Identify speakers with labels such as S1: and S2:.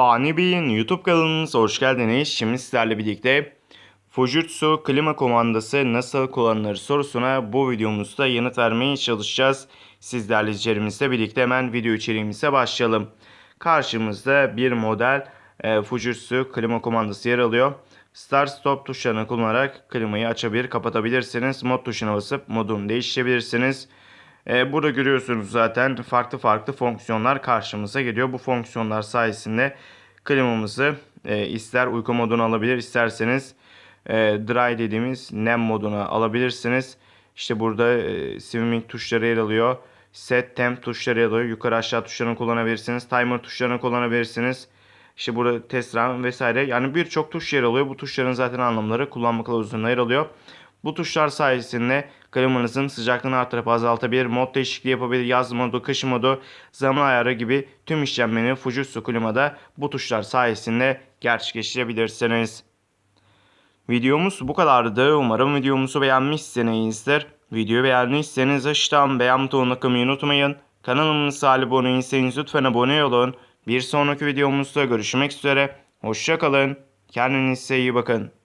S1: Bey'in YouTube kanalınıza hoş geldiniz. Şimdi sizlerle birlikte Fujitsu klima komandası nasıl kullanılır sorusuna bu videomuzda yanıt vermeye çalışacağız. Sizlerle içerimizde birlikte hemen video içeriğimize başlayalım. Karşımızda bir model e, Fujitsu klima komandası yer alıyor. Start Stop tuşlarını kullanarak klimayı açabilir, kapatabilirsiniz. Mod tuşuna basıp modunu değiştirebilirsiniz. E, burada görüyorsunuz zaten farklı farklı fonksiyonlar karşımıza geliyor. Bu fonksiyonlar sayesinde klimamızı e, ister uyku moduna alabilir isterseniz e, dry dediğimiz nem moduna alabilirsiniz. İşte burada e, swimming tuşları yer alıyor. Set temp tuşları yer alıyor. Yukarı aşağı tuşlarını kullanabilirsiniz. Timer tuşlarını kullanabilirsiniz. İşte burada test run vesaire. Yani birçok tuş yer alıyor. Bu tuşların zaten anlamları kullanma kılavuzunda yer alıyor. Bu tuşlar sayesinde klimanızın sıcaklığını artırıp azaltabilir, mod değişikliği yapabilir, yaz modu, kış modu, zaman ayarı gibi tüm işlemlerini Fujitsu klimada bu tuşlar sayesinde gerçekleştirebilirsiniz. Videomuz bu kadardı. Umarım videomuzu beğenmişsinizdir. Videoyu beğendiyseniz aşağıdan beğen butonuna tıklamayı unutmayın. Kanalımıza abone değilseniz lütfen abone olun. Bir sonraki videomuzda görüşmek üzere. Hoşçakalın. Kendinize iyi bakın.